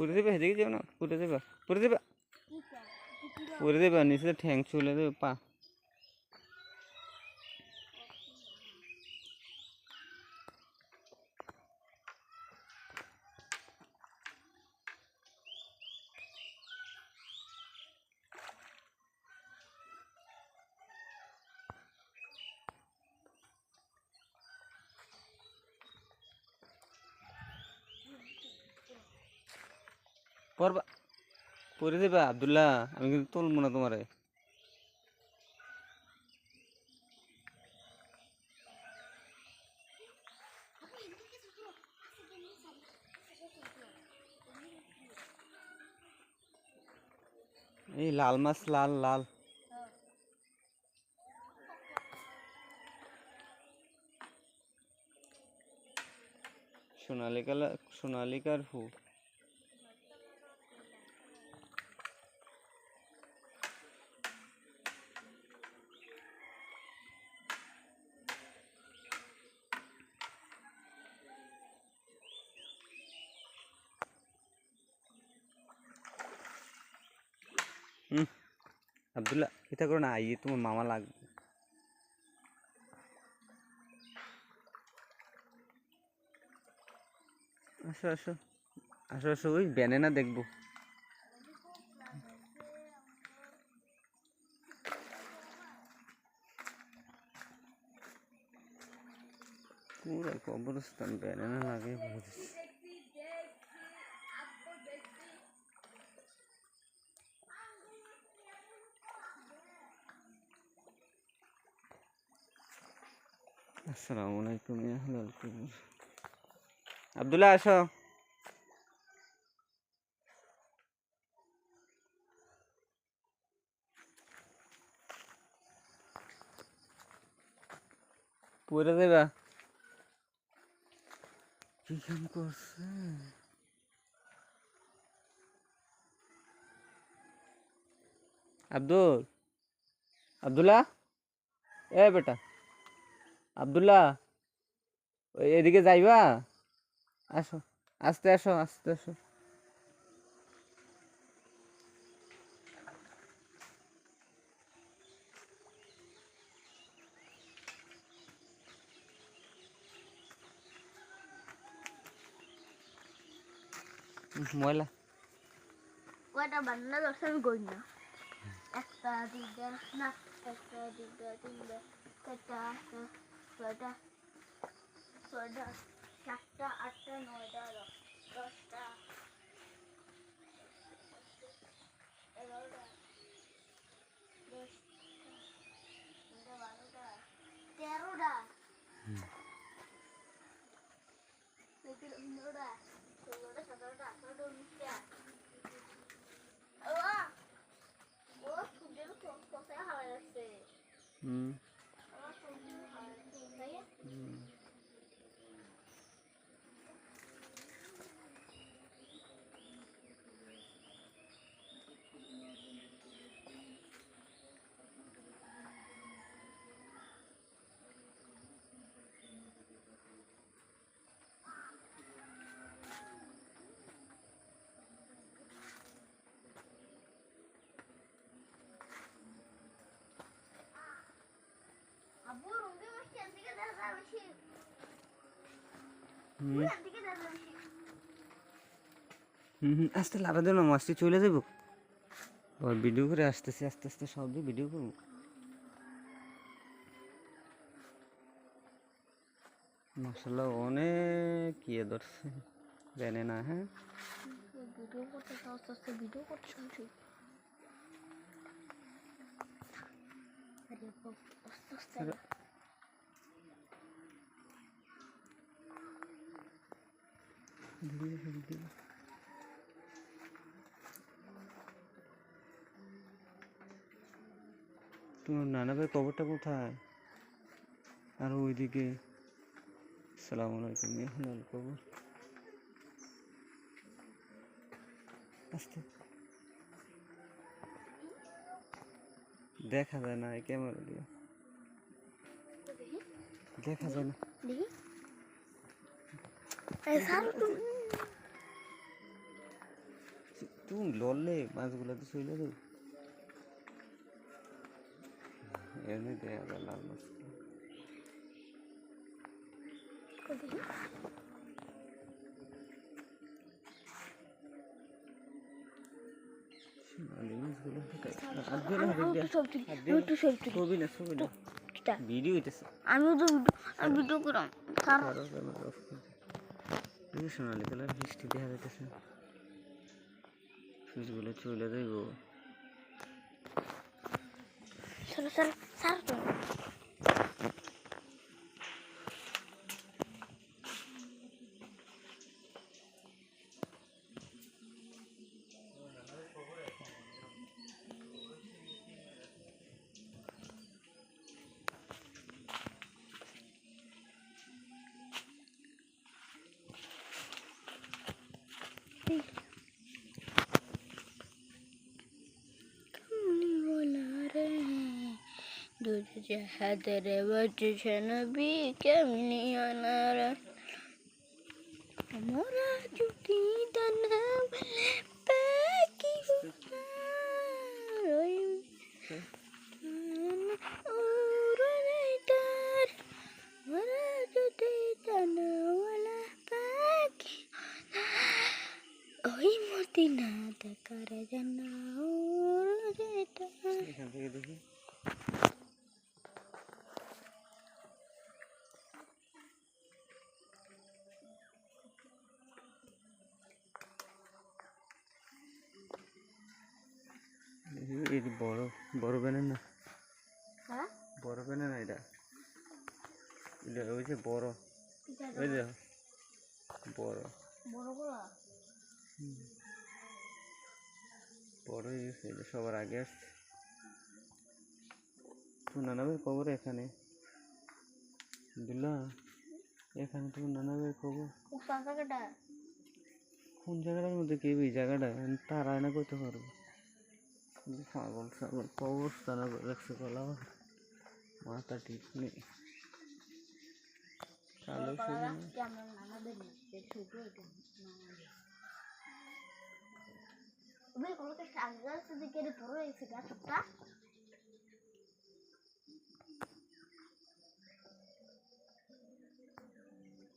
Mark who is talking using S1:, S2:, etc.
S1: পুরে দেবে সেদিকে যাও না? পুরে দেবে পুরে দেবে পুরে দেবে। নিচে ঠ্যাং চলে দেবে, পা পরবা পরে দেবে, আবদুল্লাহ? আমি কিন্তু তুলবো না তোমারে। এই লাল মাছ, লাল লাল। সোনালিকা সোনালিকার ফু হুম আবদুল্লাহ, এটা করো না আইয়ে তোমার মামা লাগবে। আসো আসো আসো আসো, ওই ব্যানানা দেখব। পুরো কবরস্থান ব্যানানা লাগে বুঝেছি আসসালামু আলাইকুম আব্দুল্লাহ আসো। পরে দেবা। কি কাম করছে? আব্দুল? আব্দুল্লাহ? এ বেটা। আব্দুল্লাহ, ওই এদিকে যাইবা? আসো, আস্তে আসো আস্তে আসো। ময়লা।
S2: কয়টা বান্না দশ আমি না। একটা না ছয়টা ছয়টা সাতটা আটটা নয়টা দশ দশটা এগারোটা দশটা বারোটা তেরোটা পনেরোটা ষোলোটা সতেরোটা আঠারোটা উনিশটা। ও ও সূর্যের কোথায় হাওয়া যাচ্ছে?
S1: হুম
S2: আমার সূর্যের হাওয়া যাচ্ছে ভাইয়া
S1: হুম।
S2: আব্বু রুমে বসে এদিকে দেখা বেশি
S1: হুম।
S2: বেশি
S1: হুম হুম আস্তে লাভা দেবো না মাছটি চলে যাব। আবার ভিডিও করে আসতেছি আস্তে আস্তে সব দিয়ে ভিডিও করব। মশলা অনেক ইয়ে ধরছে জানে না হ্যাঁ।
S2: ভিডিও করতে আস্তে আস্তে ভিডিও করতে শুনছি আরে আস্তে আস্তে।
S1: ভিডিও করে তোমার নানা ভাই কবরটা কোথায়? আর ওইদিকে। সালাম আলাইকুম হালাল কবর। আস্তে। দেখা যায় না এই ক্যামেরা দিয়ে। দেখা। যায় না।
S2: তুমি
S1: লড়লে মাছগুলো তো চলে যাবে এমনি দেয়া যায় লাল মাছ। ভিডিও
S2: তো ভিডিও করাম তার
S1: আরও ক্যামেরা অফ করে দে। এই সোনালি কালার বৃষ্টি দেখা যাইতেছে সুইচগুলো চলে যাইব
S2: চলো চলো সরো বুঝছে হাতেরে বাঁচছে নবী কেমনি অনারা। মোরা চুটি দানা পাখি ওই মূর্তি না দেখার জানা ওর
S1: বড় বড় না?
S2: হ্যাঁ?
S1: বড় ব্যানের না এটা? এটা ওই যে বড়। ওই যে বড়। এটা সবার আগে আসছে। নানাবের খবর এখানে? দিলা এখানে তো নানাবের খবর? কোন জায়গাটার মধ্যে কে এই জায়গাটা? তার আয়না করতে পারব। পাগল ছাগল অবস্থা না রাখছে কলা মাথা ঠিক নেই। কালো
S2: ছোট